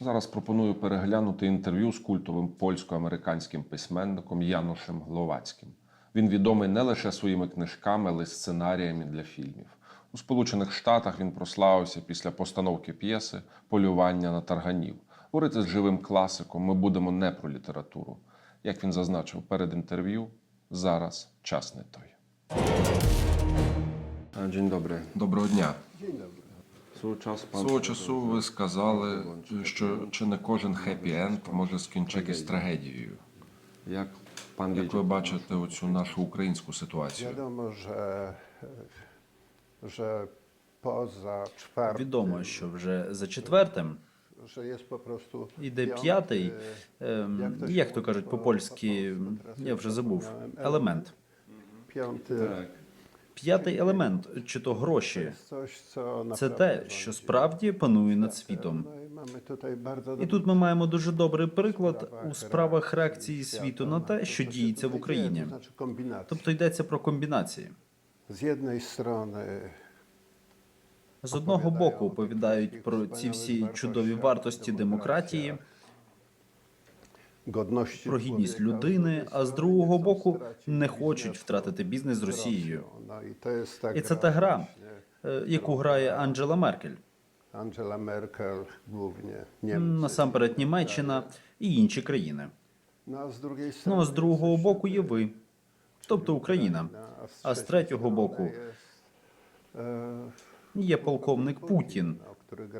Зараз пропоную переглянути інтерв'ю з культовим польсько-американським письменником Янушем Гловацьким. Він відомий не лише своїми книжками, але й сценаріями для фільмів. У Сполучених Штатах він прославився після постановки п'єси Полювання на тарганів. Говорити з живим класиком ми будемо не про літературу. Як він зазначив перед інтерв'ю, зараз час не той. Dzień dobry. Доброго дня. Часу пан Свого часу ви сказали, що чи не кожен хеппі-енд може скінчитись трагедією. як пан Як ви бачите оцю нашу українську ситуацію? Відомо, що вже за четвертим іде п'ятий, ем, як то як то кажуть по-польськи, po- po- я вже забув, елемент. Так. П'ятий елемент, чи то гроші, це те, що справді панує над світом. І тут ми маємо дуже добрий приклад у справах реакції світу на те, що діється в Україні. Тобто йдеться про комбінації. З одного боку оповідають про ці всі чудові вартості демократії, про гідність людини, а з другого боку не хочуть втратити бізнес з Росією. І це та гра, е, яку грає Анджела Меркель. Głównie, Niemcy. Насамперед Німеччина і інші країни. Ну а з другого боку є ви, тобто Україна. А з третього боку є полковник Путін,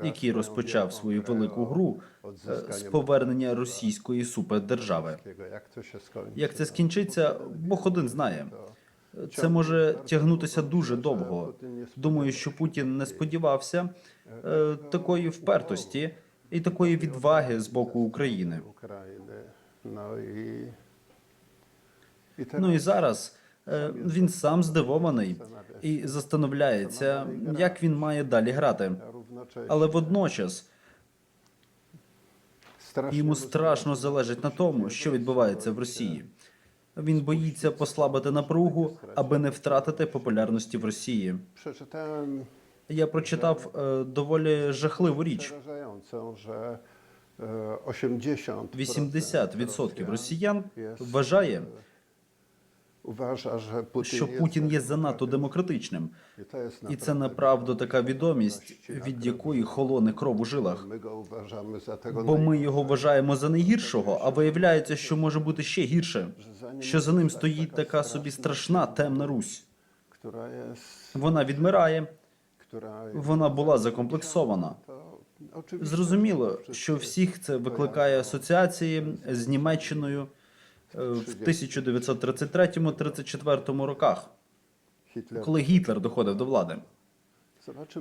який розпочав свою велику гру е, з повернення російської супердержави. Як це скінчиться, Бог один знає. Це може тягнутися дуже довго. Думаю, що Путін не сподівався е, такої впертості і такої відваги з боку України. Ну і зараз е, він сам здивований і застановляється, як він має далі грати. Але водночас йому страшно залежить на тому, що відбувається в Росії. Він боїться послабити напругу, аби не втратити популярності в Росії. Я прочитав е, доволі жахливу річ. przerażającą, że e, 80% 80% росіян вважає, Putin що Путін є занадто демократичним, і це направду така відомість, від якої холоне кров у жилах. Бо ми його вважаємо за найгіршого, а виявляється, що може бути ще гірше. Що за ним стоїть така собі страшна темна Русь. Вона відмирає, вона була закомплексована. Зрозуміло, що всіх це викликає асоціації з Німеччиною в 1933-34 роках, коли Гітлер доходив до влади.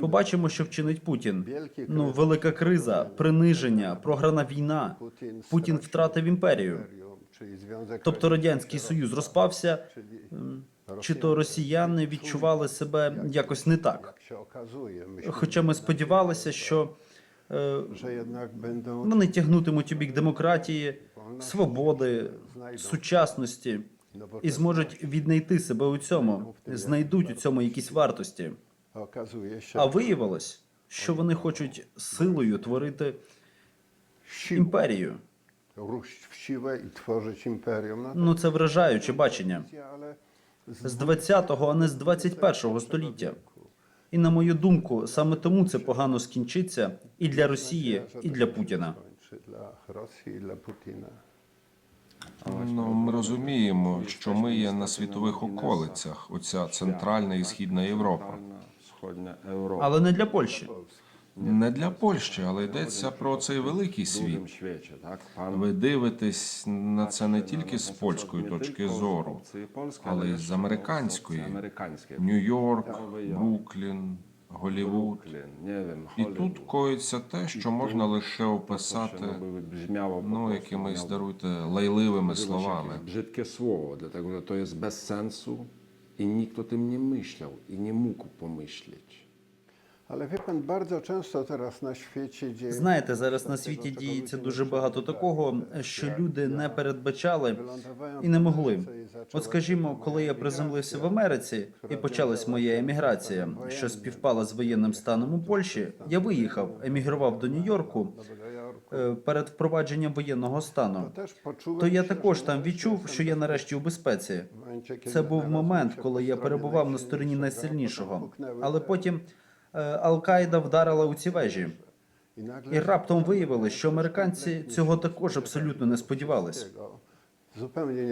Побачимо, що вчинить Путін. Ну, велика криза, приниження, програна війна. Путін втратив імперію. Тобто радянський Союз розпався, чи то росіяни відчували себе якось не так. Хоча ми сподівалися, що е, вони тягнутимуть у бік демократії, свободи, сучасності і зможуть віднайти себе у цьому, знайдуть у цьому якісь вартості. А виявилось, що вони хочуть силою творити імперію. Ну це вражаюче бачення з 20-го, а не з 21-го століття. І на мою думку, саме тому це погано скінчиться і для Росії, і для Путіна. Dla Rosji i dla Ну, ми розуміємо, що ми є на світових околицях, оця центральна і східна Європа. Але не для Польщі. Не для Польщі, але йдеться про цей великий світ. Ви дивитесь на це не тільки з польської точки зору, але й з американської. Американської. Нью-Йорк, Бруклін, Голівуд. Не І тут коїться те, що можна лише описати ну якимись даруйте лайливими словами. jakieś brzydkie słowo, dlatego że to jest bez sensu i nikt o tym nie myślał i nie Ale wie pan, bardzo często teraz na świecie dzieje Знаєте, зараз на світі діється дуже багато такого, що люди не передбачали і не могли. От скажімо, коли я приземлився в Америці і почалась моя еміграція, що співпала з воєнним станом у Польщі, я виїхав, емігрував до Нью-Йорку. Е, перед впровадженням воєнного стану. То я також там відчув, що я нарешті у безпеці. Це був момент, коли я перебував на стороні найсильнішого. Але потім Ал-Каїда вдарила у ці вежі. І раптом виявилось, що американці цього також абсолютно не сподівались.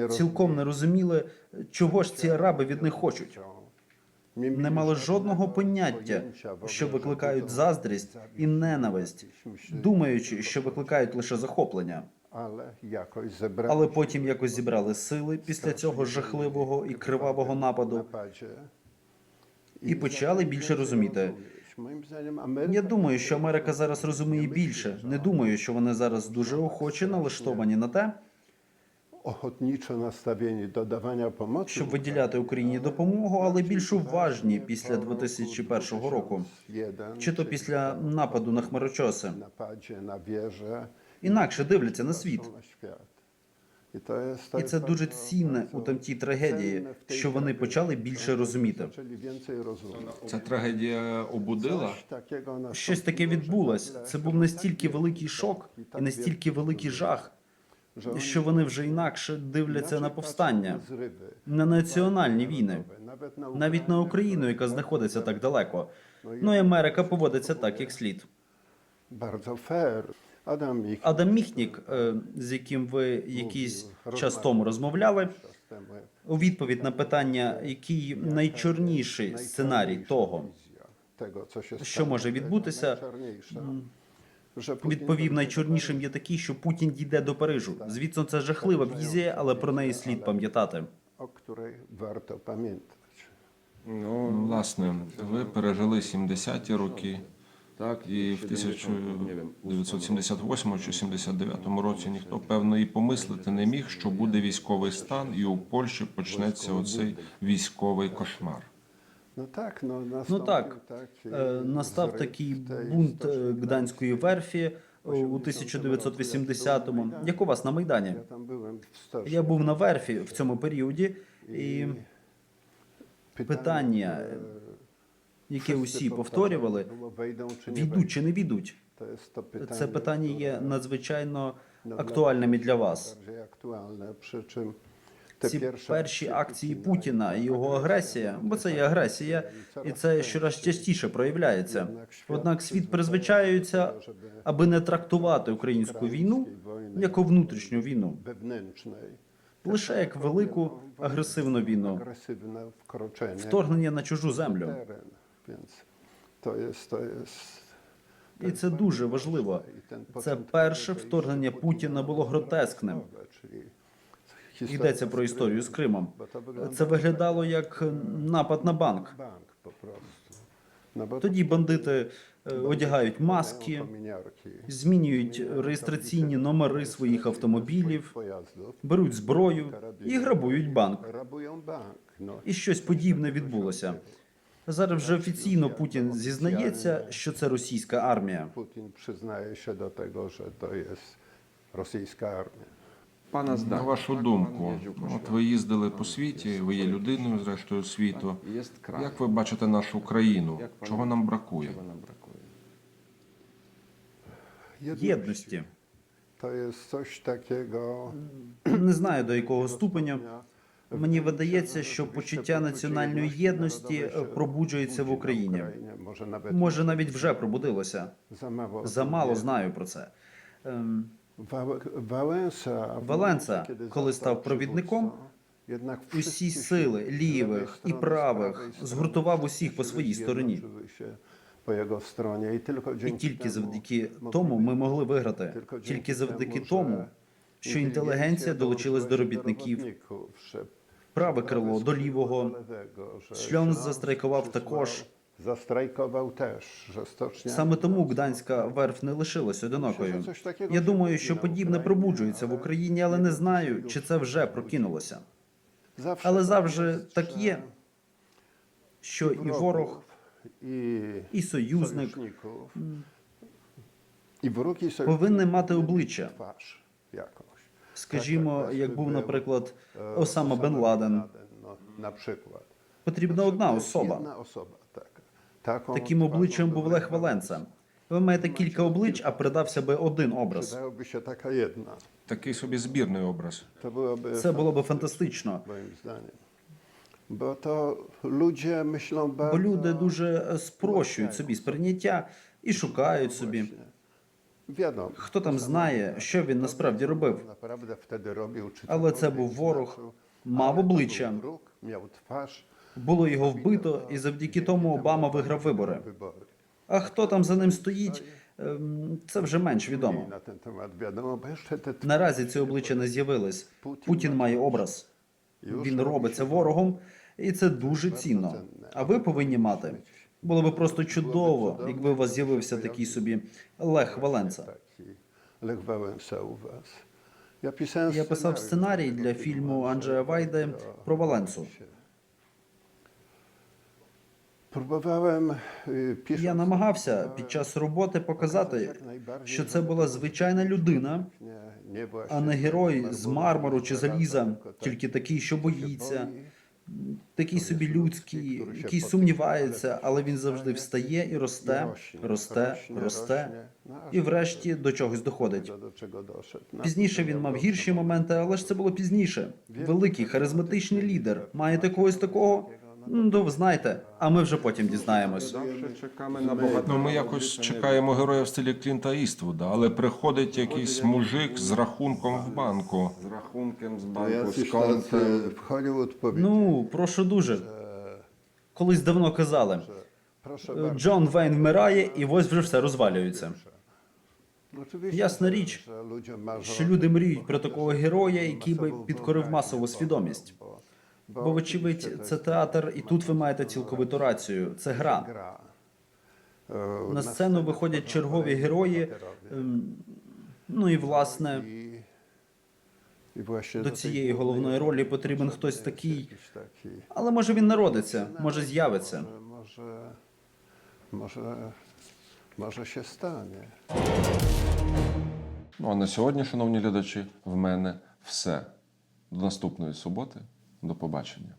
Цілком не розуміли, чого ж ці араби від них хочуть. Не мали жодного поняття, що викликають заздрість і ненависть, думаючи, що викликають лише захоплення. Але потім якось зібрали сили після цього жахливого і кривавого нападу. І почали більше розуміти. Я думаю, що Америка зараз розуміє більше. Не думаю, що вони зараз дуже охоче налаштовані на те, nastawieni do dawania pomocy. щоб виділяти Україні допомогу, але більш уважні після 2001 року, чи то після нападу на хмарочоси. Інакше дивляться на світ. І це дуже цінне у тамтій трагедії, що вони почали більше розуміти. Więcej rozumieć. Ця трагедія обудила Щось таке відбулось. Це був настільки великий шок і настільки великий жах, що вони вже інакше дивляться на повстання, на національні війни. Навіть на Україну, яка знаходиться так далеко. Ну і Америка поводиться так, як слід. Bardzo fair. Адам Міхнік, е, з яким ви якийсь час тому розмовляли, у відповідь на питання, який найчорніший сценарій того, що може відбутися, відповів найчорнішим є такий, що Путін дійде до Парижу. Звісно, це жахлива візія, але про неї слід пам'ятати. Ну, власне, ви пережили 70-ті роки, tak. і в 70, nie wiem, 1978 чи 79 році ніхто певно і помислити не міг, що буде військовий стан, і у Польщі почнеться оцей військовий кошмар. No tak, Ну так, е, настав такий бунт е. Гданської верфі е, у 1980-му. Як у вас на Майдані? Я був на верфі в цьому періоді, і питання, e, яке усі повторювали, czy nie війдуть чи не війдуть. Це питання є надзвичайно no, актуальним і для вас. Ці перші акції Путіна і його агресія, бо це є агресія, і це щораз частіше проявляється. Однак світ призвичаюється, аби не трактувати українську війну як внутрішню війну, лише як велику агресивну війну, вторгнення на чужу землю. Więc to jest, to jest І це дуже важливо. Це перше вторгнення Путіна було гротескним. Йдеться про історію з Кримом. Це виглядало як напад на банк. Тоді бандити е, одягають маски, змінюють реєстраційні номери своїх автомобілів, беруть зброю і грабують банк. No, І щось подібне відбулося. Зараз вже офіційно Путін зізнається, що це російська армія. Przyznaje się do tego, że to jest rosyjska armia. Pana На вашу думку, от ви їздили по світі, ви є людиною, зрештою світу. Як ви бачите нашу країну? Чого нам бракує? Єдності. Не знаю до якого ступеня. Мені видається, що почуття національної єдності е, пробуджується в Україні. Може, навіть вже пробудилося. Замало знаю про це. Ем, Валенса, коли став провідником, усі сили лівих і правих згуртував усіх по своїй стороні. po jego stronie i tylko І тільки завдяки тому ми могли виграти. Тільки завдяки тому, що інтелігенція долучилась до робітників, праве крило до лівого. Шльонс застрайкував також. Застрайкував теж. Саме тому Гданська верф не лишилась одинокою. Я думаю, що подібне пробуджується в Україні, але не знаю, чи це вже прокинулося. Але завжди так є, що і ворог, і союзник союзників, і ворог і союзник повинні мати обличчя. Скажімо, Так, так, як так, був, був, наприклад, е, Осама Бен Ладен. Потрібна одна особа. Одна особа, Таким обличчям був Лех Лех Ви маєте кілька облич, а придався би один образ. Такий собі збірний образ. Це було би фантастично. Бо люди дуже спрощують собі сприйняття і шукають собі. Хто там знає, що він насправді робив. Але це був ворог, мав обличчя, було його вбито, і завдяки тому Обама виграв вибори. А хто там за ним стоїть, ем, це вже менш відомо. Наразі це обличчя не з'явилось. Путін має образ. Він робиться ворогом, і це дуже цінно. А ви повинні мати. Було би просто чудово, якби у вас з'явився такий собі Лех Валенца. taki Lech Wałęsa u was. Ja Я писав сценарій для фільму Анджея Вайде про Валенцу. Próbowałem, Я намагався під час роботи показати, що це була звичайна людина, а не герой з мармуру чи заліза, тільки такий, що боїться, такий собі людський, який сумнівається, але він завжди встає і росте, росте, росте, і врешті до чогось доходить. Пізніше він мав гірші моменти, але ж це було пізніше. Великий харизматичний лідер. Маєте когось такого? Ну, ви знаєте, а ми вже потім дізнаємось. Ну, ми якось чекаємо героя в стилі Клінта Іствуда, але приходить якийсь мужик з рахунком в банку. Tacy w Hollywood powiedzieli, Ну, прошу дуже. Колись давно казали. Джон Вейн вмирає, і ось вже все розвалюється. Ясна річ, Що люди мріють про такого героя, який би підкорив масову свідомість. Бо, вочевидь, це театр, і тут ви маєте цілковиту рацію. Це гра. E, На сцену виходять чергові герої. ем, Ну і власне до цієї головної ролі потрібен хтось такий. Але може він народиться, може з'явиться. Może, może się stanie. Ну а на сьогодні, шановні глядачі, в мене все. До наступної суботи. До побачення.